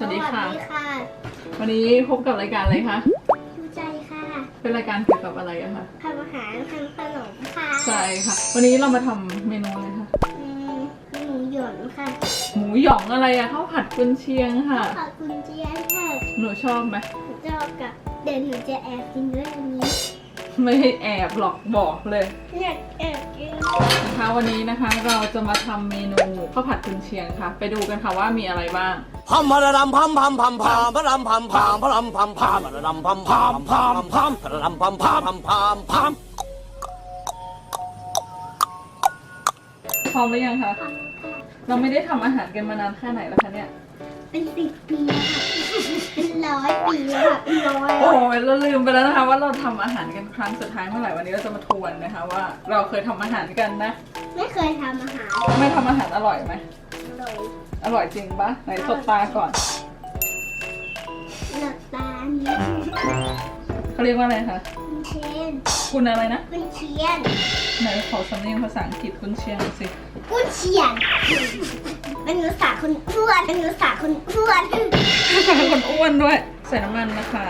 สวัสดีค่ะ สวัสดีค่ะวันนี้พบกับรายการอะไรคะ ชูใจค่ะเป็นรายการเกี่ยวกับอะไรอะคะ ทำอาหารทำขนมค่ะใช่ค่ะ วันนี้เรามาทำเมนูอะไรคะ อืมหมูหยวนค่ะหมูหยองอะไรอะข้าวผัดกุนเชียงค่ะ ขอบคุณเจี๊ยบค่ะหนูชอบไหมหนูจะเอากับเดี๋ยวหนูจะแอบกินด้วยอันนี้ ไม่ให้แอบหรอกบอกเลยอยากแอบกินนะคะวันนี้นะคะเราจะมาทำเมนูข้าวผัดกุนเชียงค่ะ ไปดูกันค่ะว่ามีอะไรบ้าง พัมพะระดำพัมพัมพัมพามพะรำพัมพามพะรำพัมพามพะระดำพัมพามพามพามพะระดำพัมพามพัมพามพามพร้อมหรือยังคะทำค่ะเราไม่ได้ทำอาหารกันมานานแค่ไหนแล้วคะเนี่ย เป็นสิบปีแล้วค่ะ นร้อยโอ้ยเราลืมไปแล้วนะคะ ว่าเราทำอาหารกันครั้งสุดท้ายเมื่อไหร่วันนี้เราจะมาทวนนะคะ ว่าเราเคยทำอาหารกันนะ ไม่เคยทำอาหารไม่ทำอาหารอร่อยไหมเลยอร่อยจริงปะไหนสบตาก่อนหลับตาเนี่ยเขาเรียกว่าอะไรคะคุณเชนคุณอะไรนะคุณเชียนไหนขอสำเนียงภาษาอังกฤษคุณเชียงสิคุณเชียน เป็นภาษาคนอ้วนเป็นภาษาคนอ้วนคนอ้วนด้วย ใส่น้ำมันนะคะ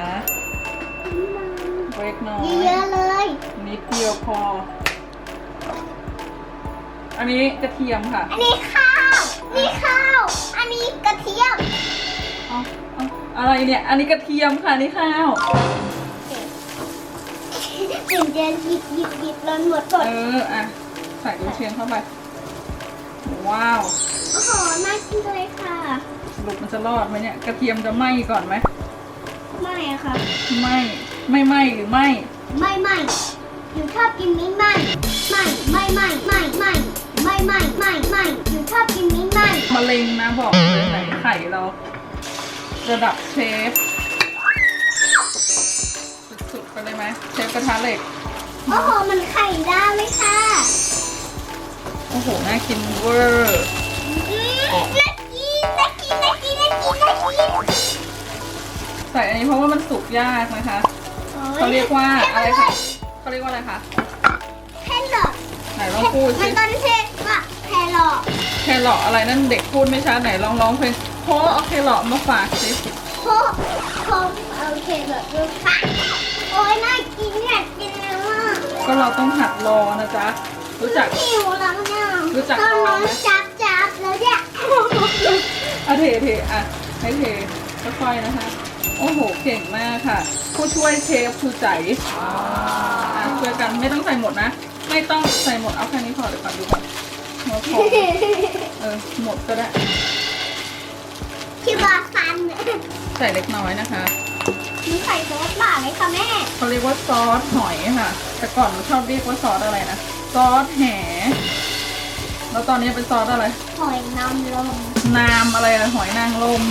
เล็กน้อยเยอะๆเลยนิดเดียวพอ อันนี้กระเทียมค่ะ อันนี้ข้าวนี่ข้าว อันนี้กระเทียมเอาเอาอะไรเนี่ย อันนี้กระเทียมค่ะนี่ข้าวถึงจะหยิบหยิบหยิบแล้วหมดหมดเอออะใส่กุนเชียงเข้าไป ว้าว โอ้โหน่ากินเลยค่ะ สรุปมันจะรอดไหมเนี่ย กระเทียมจะไหม้ก่อนไหมไม่อะค่ะ ไหม้ไม่ไหม้หรือไหม้ไม่ไม่หนูชอบกินมิ้นไม่ไม่ไม่ไม่ไม่ไม่ไม่ไม่ไม่ไม่หนูชอบกินมิ้นไม่มะเร็งนะบอกเลยไหนไข่เรา ระดับเชฟ สุดๆไปเลยไหมเชฟกระทะเหล็ก โอ้โหมันไข่ดาวเลยค่ะ โอ้โห น่ากินเวอร์ ใส่อันนี้เพราะว่ามันสุกยากนะคะ เขาเรียกว่าอะไรคะเขาเรียกว่าอะไรคะแครอทไหนลองพูดมัสินต้นเชฟว่าแครอทแครอทอะไรนั่นเด็กพูดไม่ชัดไหนลองร้องเพลงโพเอาแครอทมาฝากสิโคโคโอเคแบบดูค่ะโอ้ยน่ากินอยากกินแล้วอะก็เราต้องหัดรอนะจ๊ะรู้จักหิวแล้วเนี่ยรู้จักตอนรอน้องไหม อะเทเทอะให้เทค่อยๆนะคะ โอ้โห เก่งมากค่ะ ผู้ช่วยเชฟคือใจอะช่วยกันไม่ต้องใส่หมดนะ ไม่ต้องใส่หมดเอาแค่นี้พอเดี๋ยวก่อนดูก่อนหัวพอเออหมดก็ได้ที่บาฟันเนี่ยใส่เล็กน้อยนะคะหนูใส่ซอสบ้าไหมคะแม่เขาเรียกว่าซอสหอยค่ะ แต่ก่อนหนูชอบเรียกว่าซอสอะไรนะ ซอสแห แล้วตอนนี้เป็นซอสอะไร หอยนางรมนามอะไรอะหอยนางรม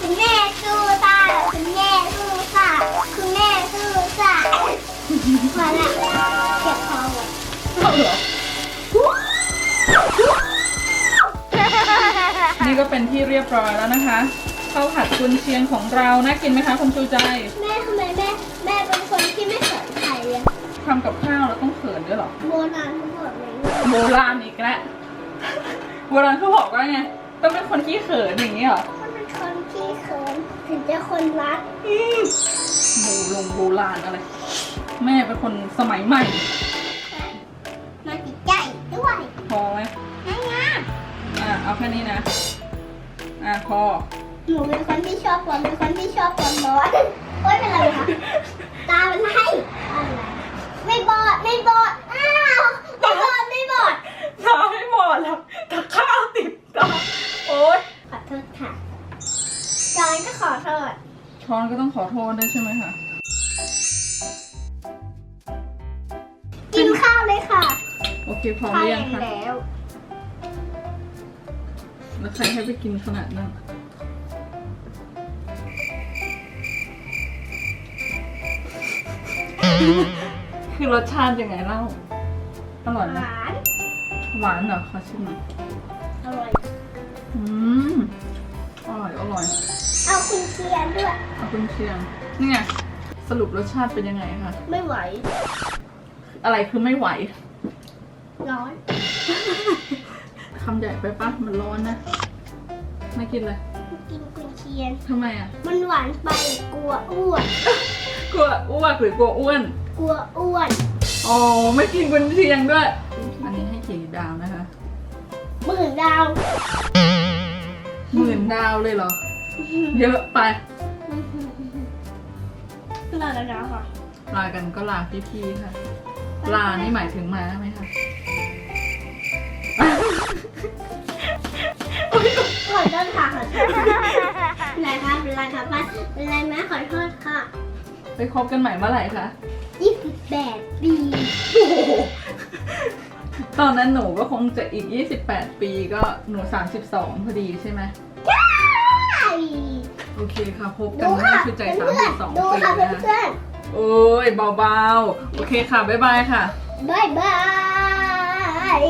คุณแม่สู้ซ่าคุณแม่สู้ซ่าคุณแม่สู้ซ่าพอละเก็บพอหมดเอาเหรอนี่ก็เป็นที่เรียบร้อยแล้วนะคะข้าวผัดกุนเชียงของเราน่ากินไหมคะคุณชูใจ แม่ทำไมแม่แม่เป็นคนที่ไม่สนใครเลย ทำกับข้าวแล้วต้องเขินด้วยเหรอ โบราณทั้งหมดเลยโบราณอีกแล้ว โบราณเขาบอกว่าไง ต้องเป็นคนขี้เขินอย่างนี้เหรอถ้าเป็นคนที่เขินถึงจะคนรักโบลงโบราณอะไร แม่เป็นคนสมัยใหม่มาติดใจด้วยพอไหมนะงาอะเอาแค่นี้นะ อะพอ หนูเป็นคนที่ชอบความเป็นคนที่ชอบความร้อนโอ๊ยเป็นไรคะตาเป็นให้อะไรไม่บ อดไม่บอดอ้าวไม่บอดไม่บอดตาไม่หมดแล้วตะข้าวติดตาโอ๊ยขอโทษค่ะจอยก็ขอโทษช้อนก็ต้องขอโทษด้วยใช่ไหมคะกินข้าวเลยค่ะโอเคพร้อมหรือยังคะแล้วแล้วใครให้ไปกินขนาดนั้น คือรสชาติยังไงเล่า อร่อยหไหมวาน หวานเหรอขอชิมหน่อยอร่อย อืมอร่อยอร่อยเอาคุณเชียร์ด้วย ขอบคุณเชียงนี่ไงสรุปรสชาติเป็นยังไงคะ ไม่ไหว อะไรคือไม่ไหว ร้อน คำใหญ่ไปปะมันร้อนนะ ไม่กินเลยไม่กินกุนเชียน ทำไมอะ มันหวานไปกลัวอ้วน กลัวอ้วกหรือกลัวอ้วน กลัวอ้วน อ๋อ ไม่กินกุนเชียงด้วย อันนี้ให้กี่ดาวนะคะ หมื่นดาว หมื่นดาวเลยเหรอ เยอะไปรอแล้วนะค่ะ ลากันก็ลาพี่ๆค่ะ ลานี่หมายถึงมาไหมคะขอโทษค่ะขอโทษเป็นไรคะเป็นไรคะป้าเป็นไรไหมขอโทษค่ะ ไปคบกันใหม่เมื่อไหร่คะ ยี่สิบแปดปี ตอนนั้นหนูก็คงจะอีก 28 ปีก็หนู 32 พอดีใช่ไหมโอเคค่ะพบกัดูนค่ะนี่คือใจ เพื่อนๆ32 ดูปีค่ะนะเพื่อนโอ้ยเบาๆ โอเคค่ะ บ๊ายบายค่ะ ๆบายบาย